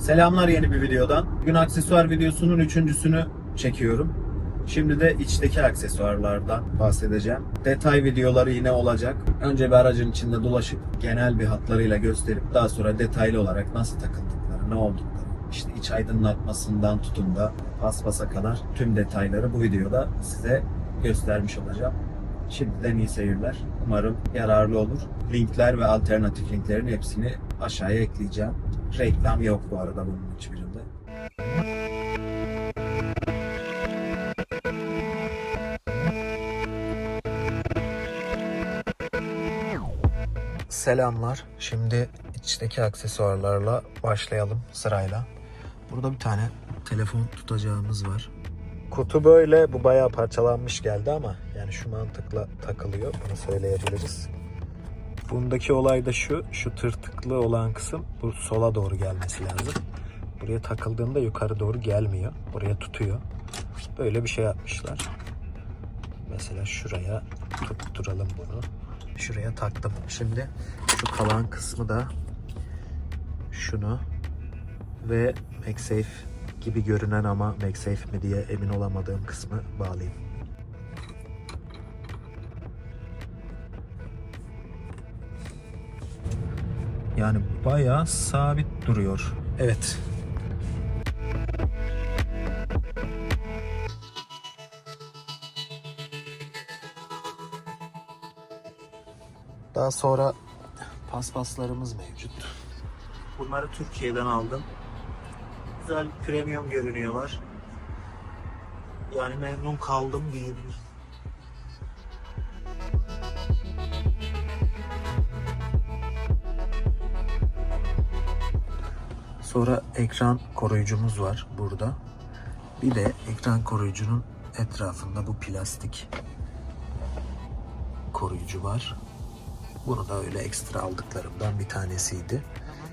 Selamlar yeni bir videodan. Bugün aksesuar videosunun üçüncüsünü çekiyorum. Şimdi de içteki aksesuarlardan bahsedeceğim. Detay videoları yine olacak. Önce bir aracın içinde dolaşıp genel bir hatlarıyla gösterip daha sonra detaylı olarak nasıl takıldıkları, ne oldukları, işte iç aydınlatmasından tutun da paspasa kadar tüm detayları bu videoda size göstermiş olacağım. Şimdiden iyi seyirler. Umarım yararlı olur. Linkler ve alternatif linklerin hepsini aşağıya ekleyeceğim. Reklam yok bu arada bunun hiçbirinde. Selamlar. Şimdi içteki aksesuarlarla başlayalım sırayla. Burada bir tane telefon tutacağımız var. Kutu böyle. Bu bayağı parçalanmış geldi ama yani şu mantıkla takılıyor. Bunu söyleyebiliriz. Bundaki olay da şu. Şu tırtıklı olan kısım bu sola doğru gelmesi lazım. Buraya takıldığında yukarı doğru gelmiyor. Oraya tutuyor. Böyle bir şey yapmışlar. Mesela şuraya tutturalım bunu. Şuraya taktım. Şimdi şu kalan kısmı da şunu ve MagSafe gibi görünen ama MagSafe mi diye emin olamadığım kısmı bağlayayım. Yani bayağı sabit duruyor. Evet. Daha sonra paspaslarımız mevcut. Bunları Türkiye'den aldım. Güzel premium görünüyorlar. Yani memnun kaldım diyebilirim. Sonra ekran koruyucumuz var burada. Bir de ekran koruyucunun etrafında bu plastik koruyucu var. Bunu da öyle ekstra aldıklarımdan bir tanesiydi.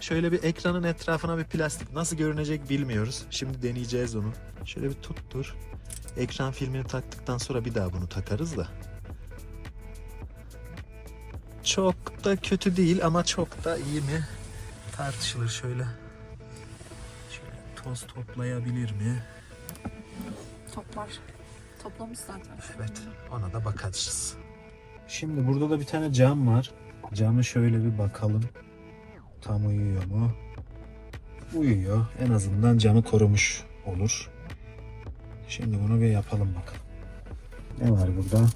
Şöyle bir ekranın etrafına bir plastik nasıl görünecek bilmiyoruz. Şimdi deneyeceğiz onu. Şöyle bir tuttur. Ekran filmini taktıktan sonra bir daha bunu takarız da. Çok da kötü değil ama çok da iyi mi? Tartışılır şöyle. Toz toplayabilir mi? Toplar. Toplamış zaten. Evet, ona da bakacağız. Şimdi burada da bir tane cam var. Camı şöyle bir bakalım. Tam uyuyor mu? Uyuyor. En azından camı korumuş olur. Şimdi bunu bir yapalım bakalım. Ne var burada?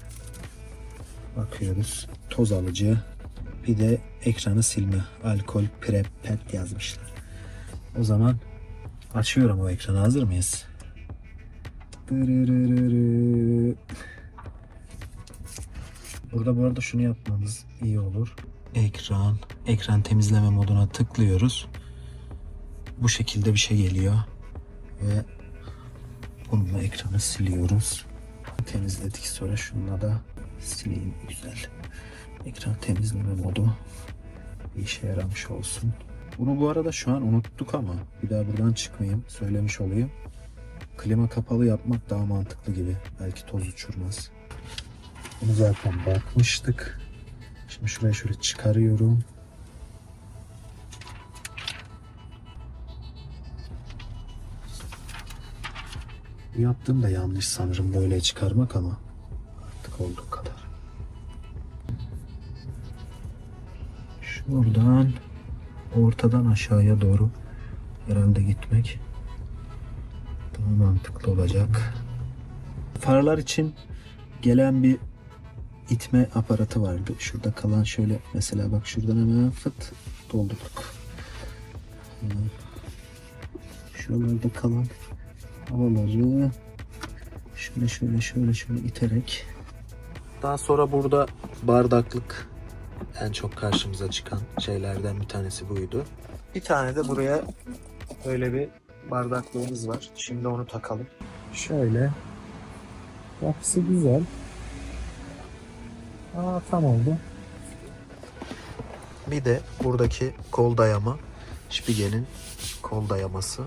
Bakıyoruz. Toz alıcı. Bir de ekranı silme. Alkol prep pet yazmışlar. O zaman açıyorum o ekranı. Hazır mıyız? Burada bu arada şunu yapmamız iyi olur. Ekran, ekran temizleme moduna tıklıyoruz. Bu şekilde bir şey geliyor. Ve bununla ekranı siliyoruz. Temizledik sonra şununla da sileyim güzel. Ekran temizleme modu işe yaramış olsun. Bunu bu arada şu an unuttuk ama bir daha buradan çıkmayayım. Söylemiş olayım. Klima kapalı yapmak daha mantıklı gibi. Belki toz uçurmaz. Bunu zaten bakmıştık. Şimdi şuraya şöyle çıkarıyorum. Bu yaptığım da yanlış sanırım böyle çıkarmak ama artık olduğu kadar. Şuradan ortadan aşağıya doğru herhalde gitmek daha mantıklı olacak. Farlar için gelen bir itme aparatı vardı. Şurada kalan şöyle mesela bak şuradan hemen fıt doldurduk. Şuralarda kalan havaları şöyle şöyle şöyle şöyle iterek daha sonra burada bardaklık en çok karşımıza çıkan şeylerden bir tanesi buydu. Bir tane de buraya böyle bir bardaklığımız var. Şimdi onu takalım. Şöyle. Yapısı güzel. Aa tam oldu. Bir de buradaki kol dayama. Spige'nin kol dayaması.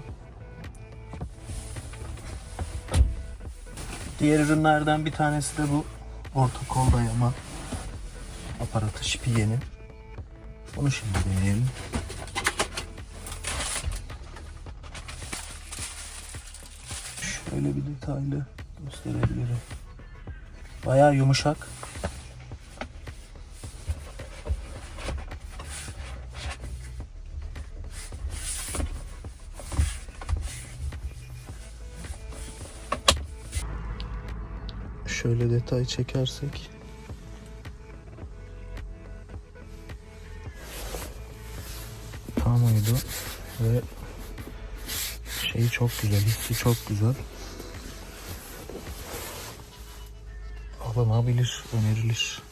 Diğer ürünlerden bir tanesi de bu orta kol dayama aparatı Spige'nin. Bunu şimdi deneyelim. Şöyle bir detaylı gösterebilirim. Bayağı yumuşak. Şöyle detay çekersek tam uydu ve şeyi çok güzel, hissi çok güzel. Alınabilir, önerilir.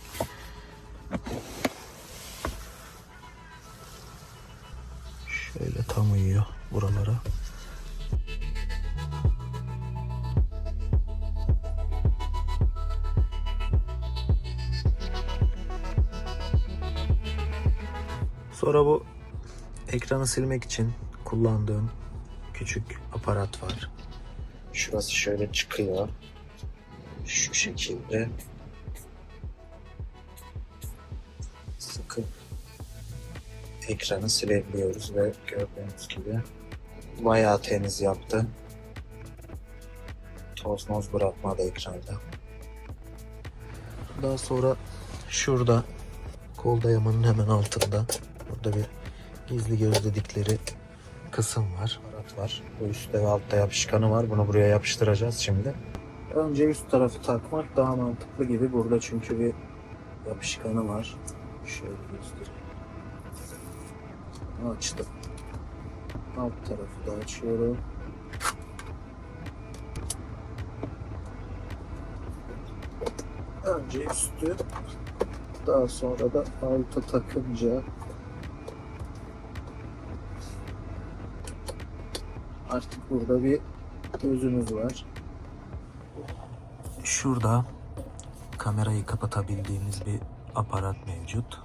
Ekranı silmek için kullandığım küçük aparat var. Şurası şöyle çıkıyor. Şu şekilde. Sıkıp ekranı silebiliyoruz ve gördüğünüz gibi bayağı temiz yaptı. Toz moz bırakmadı ekranda. Daha sonra şurada kol dayamanın hemen altında burada bir gizli göz dedikleri kısım var. Aparat var. Bu üstte ve altta yapışkanı var. Bunu buraya yapıştıracağız şimdi. Önce üst tarafı takmak daha mantıklı gibi. Burada çünkü bir yapışkanı var. Şöyle göstereyim. Açtım. Alt tarafı da açıyorum. Önce üstü daha sonra da alta takınca artık burada bir gözümüz var. Şurada kamerayı kapatabildiğimiz bir aparat mevcut.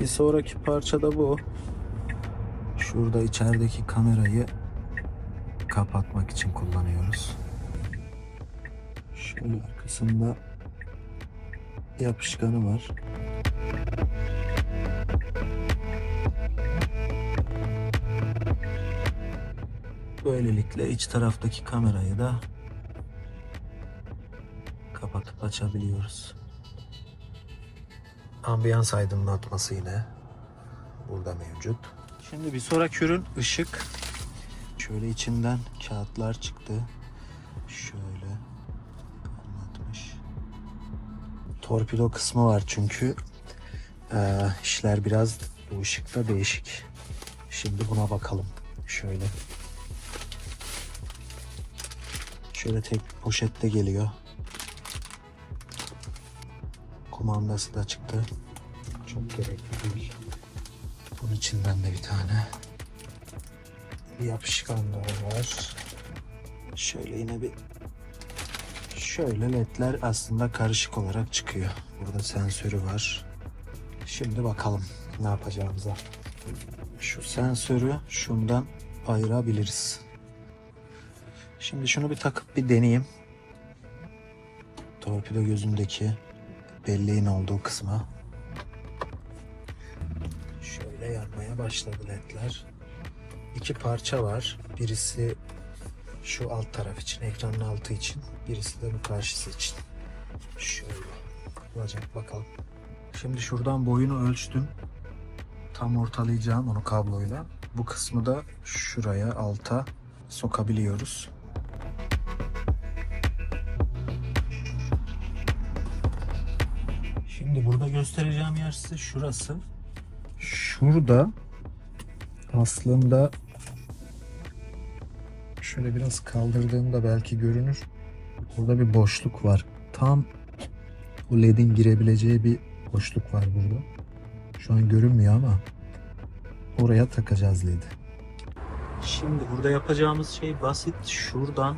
Bir sonraki parça da bu. Şurada içerideki kamerayı kapatmak için kullanıyoruz. Şöyle arkasında yapışkanı var. Böylelikle iç taraftaki kamerayı da kapatıp açabiliyoruz. Ambiyans aydınlatması yine burada mevcut. Şimdi bir sonraki ürün ışık. Şöyle içinden kağıtlar çıktı. Şöyle anlatmış. Torpido kısmı var çünkü eee, işler biraz bu ışıkta değişik. Şimdi buna bakalım. Şöyle. Şöyle tek poşette geliyor. Kumandası da çıktı. Çok gerekli değil. Bunun içinden de bir tane. Bir yapışkan daha var. Şöyle yine bir Şöyle ledler aslında karışık olarak çıkıyor. Burada sensörü var. Şimdi bakalım ne yapacağımıza. Şu sensörü şundan ayırabiliriz. Şimdi şunu bir takıp bir deneyeyim. Torpido gözündeki belleğin olduğu kısma. Şöyle yanmaya başladı ledler. İki parça var. Birisi şu alt taraf için, ekranın altı için. Birisi de bu karşısı için. Şöyle olacak bakalım. Şimdi şuradan boyunu ölçtüm. Tam ortalayacağım onu kabloyla. Bu kısmı da şuraya alta sokabiliyoruz. Şimdi burada göstereceğim yer size şurası. Şurada aslında şöyle biraz kaldırdığımda belki görünür. Burada bir boşluk var. Tam bu ledin girebileceği bir boşluk var burada. Şu an görünmüyor ama oraya takacağız ledi. Şimdi burada yapacağımız şey basit. Şuradan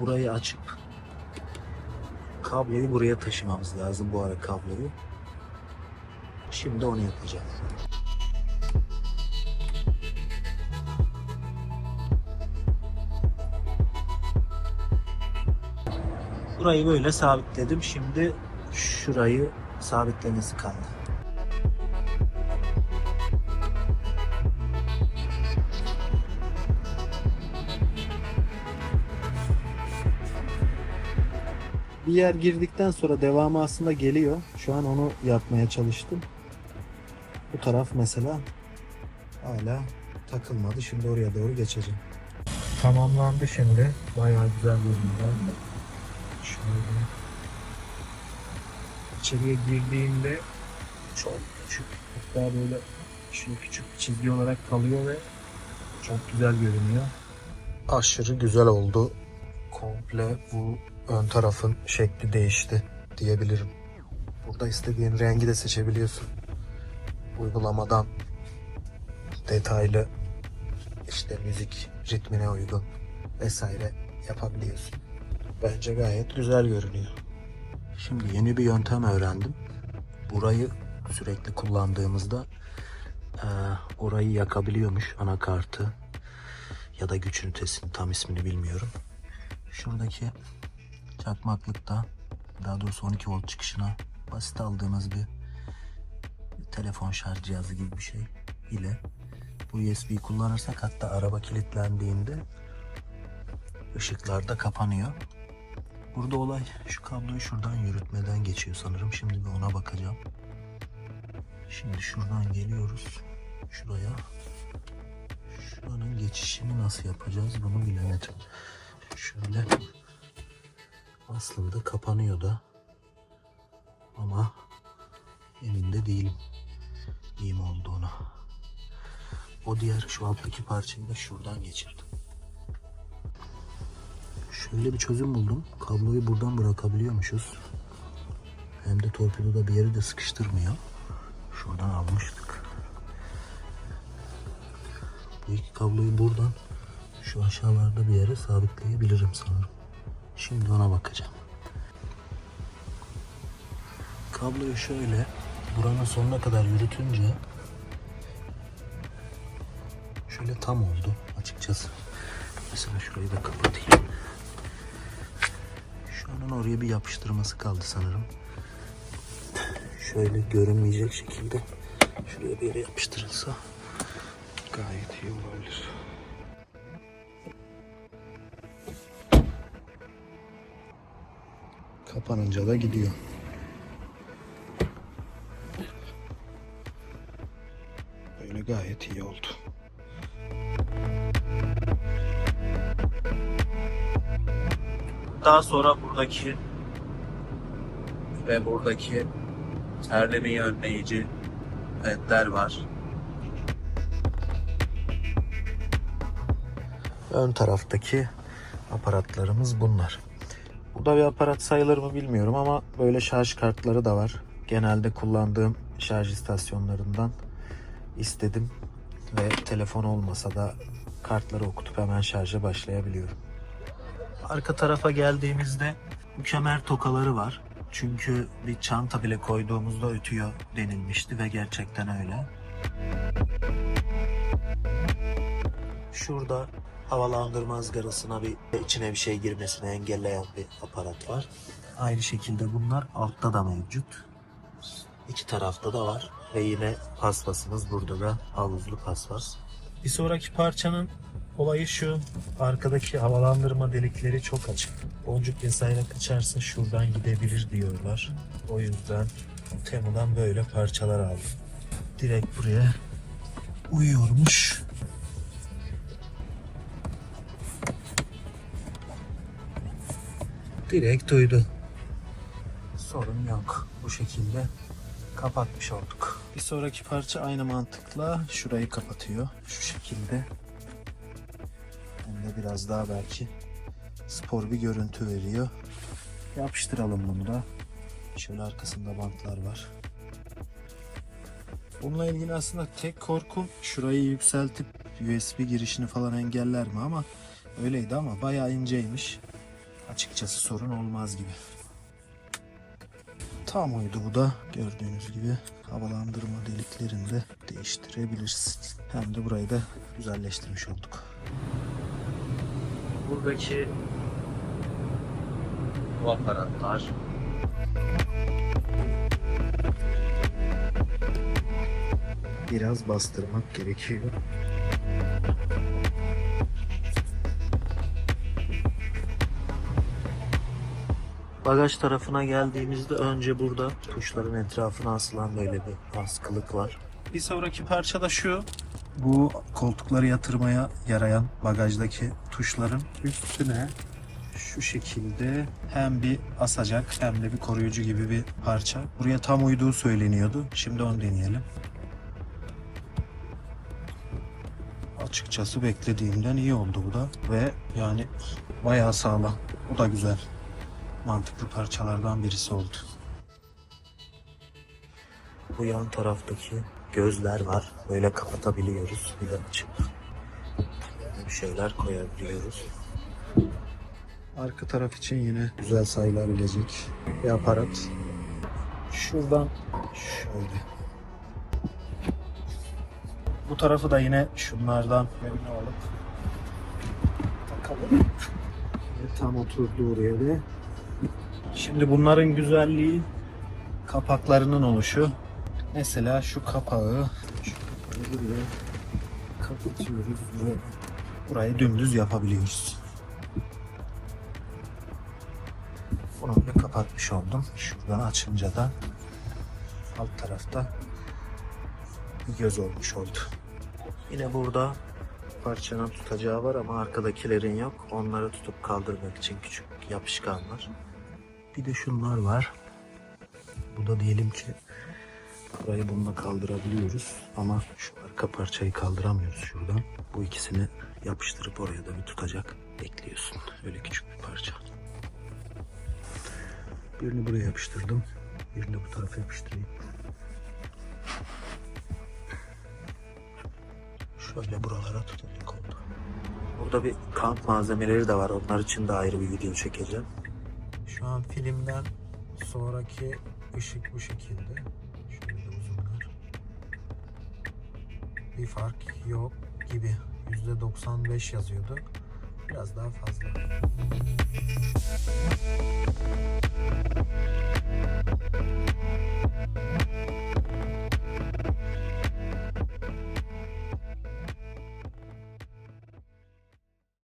burayı açıp kabloyu buraya taşımamız lazım bu ara kabloyu. Şimdi onu yapacağım. Burayı böyle sabitledim. Şimdi şurayı sabitlemesi kaldı. Bir yer girdikten sonra devamı aslında geliyor. Şu an onu yapmaya çalıştım. Bu taraf mesela hala takılmadı. Şimdi oraya doğru geçeceğim. Tamamlandı şimdi. Bayağı güzel görünüyor. Şöyle. İçeriye girdiğimde çok küçük. Hatta böyle şu küçük çizgi olarak kalıyor ve çok güzel görünüyor. Aşırı güzel oldu. Komple bu ön tarafın şekli değişti diyebilirim. Burada istediğin rengi de seçebiliyorsun. Uygulamadan detaylı işte müzik ritmine uygun vesaire yapabiliyorsun. Bence gayet güzel görünüyor. Şimdi yeni bir yöntem öğrendim. Burayı sürekli kullandığımızda eee, orayı yakabiliyormuş anakartı ya da güç ünitesinin tam ismini bilmiyorum. Şuradaki çakmaklıkta daha doğrusu 12 volt çıkışına basit aldığımız bir telefon şarj cihazı gibi bir şey ile bu USB'yi kullanırsak hatta araba kilitlendiğinde ışıklar da kapanıyor. Burada olay şu kabloyu şuradan yürütmeden geçiyor sanırım. Şimdi bir ona bakacağım. Şimdi şuradan geliyoruz. Şuraya. Şuranın geçişini nasıl yapacağız bunu bilemedim. Şöyle aslında kapanıyor da ama emin de değilim iyi mi olduğuna. O diğer şu alttaki parçayı da şuradan geçirdim. Şöyle bir çözüm buldum. Kabloyu buradan bırakabiliyormuşuz. Hem de torpidoda bir yeri de sıkıştırmıyor. Şuradan almıştık. Bu iki kabloyu buradan şu aşağılarda bir yere sabitleyebilirim sanırım. Şimdi ona bakacağım. Kabloyu şöyle buranın sonuna kadar yürütünce şöyle tam oldu açıkçası. Mesela şurayı da kapatayım. Şu an oraya bir yapıştırması kaldı sanırım. Şöyle görünmeyecek şekilde şuraya bir yere yapıştırılsa gayet iyi olabilir. Kapanınca da gidiyor. Böyle gayet iyi oldu. Daha sonra buradaki ve buradaki terlemeyi önleyici ledler var. Ön taraftaki aparatlarımız bunlar. Bu da bir aparat sayılır mı bilmiyorum ama böyle şarj kartları da var. Genelde kullandığım şarj istasyonlarından istedim ve telefon olmasa da kartları okutup hemen şarja başlayabiliyorum. Arka tarafa geldiğimizde kemer tokaları var. Çünkü bir çanta bile koyduğumuzda ötüyor denilmişti ve gerçekten öyle. Şurada havalandırma ızgarasına bir içine bir şey girmesini engelleyen bir aparat var. Aynı şekilde bunlar altta da mevcut. İki tarafta da var ve yine paspasımız burada da havuzlu paspas. Bir sonraki parçanın olayı şu. Arkadaki havalandırma delikleri çok açık. Boncuk vesaire kaçarsa şuradan gidebilir diyorlar. O yüzden Temu'dan böyle parçalar aldım. Direkt buraya uyuyormuş. Direkt uydu. Sorun yok. Bu şekilde kapatmış olduk. Bir sonraki parça aynı mantıkla şurayı kapatıyor. Şu şekilde. De biraz daha belki spor bir görüntü veriyor. Yapıştıralım bunu da. Şöyle arkasında bantlar var. Bununla ilgili aslında tek korkum şurayı yükseltip USB girişini falan engeller mi ama öyleydi ama bayağı inceymiş. Açıkçası sorun olmaz gibi. Tam uydu bu da gördüğünüz gibi havalandırma deliklerini de değiştirebiliriz. Hem de burayı da güzelleştirmiş olduk. Buradaki bu aparatlar biraz bastırmak gerekiyor. Bagaj tarafına geldiğimizde önce burada tuşların etrafına asılan böyle bir askılık var. Bir sonraki parça da şu. Bu koltukları yatırmaya yarayan bagajdaki tuşların üstüne şu şekilde hem bir asacak hem de bir koruyucu gibi bir parça. Buraya tam uyduğu söyleniyordu. Şimdi onu deneyelim. Açıkçası beklediğimden iyi oldu bu da ve yani bayağı sağlam. Bu da güzel. Mantıklı parçalardan birisi oldu. Bu yan taraftaki gözler var. Böyle kapatabiliyoruz. Bir de açıp bir şeyler koyabiliyoruz. Arka taraf için yine güzel sayılabilecek bir aparat. Şuradan şöyle. Bu tarafı da yine şunlardan birini alıp takalım. Tam oturduğu oraya da. Şimdi bunların güzelliği kapaklarının oluşu. Mesela şu kapağı buraya kapatıyoruz ve burayı dümdüz yapabiliyoruz. Bunu da kapatmış oldum. Şuradan açınca da alt tarafta bir göz olmuş oldu. Yine burada parçanın tutacağı var ama arkadakilerin yok. Onları tutup kaldırmak için küçük yapışkanlar. Bir de şunlar var. Bu da diyelim ki burayı bununla kaldırabiliyoruz ama şu arka parçayı kaldıramıyoruz şuradan. Bu ikisini yapıştırıp oraya da bir tutacak ekliyorsun. Öyle küçük bir parça. Birini buraya yapıştırdım. Birini bu tarafa yapıştırayım. Şöyle buralara tutacak oldu. Burada bir kamp malzemeleri de var. Onlar için de ayrı bir video çekeceğim. Şu an filmden sonraki ışık bu şekilde. Şöyle uzunlar. Bir fark yok gibi. %95 yazıyordu. Biraz daha fazla.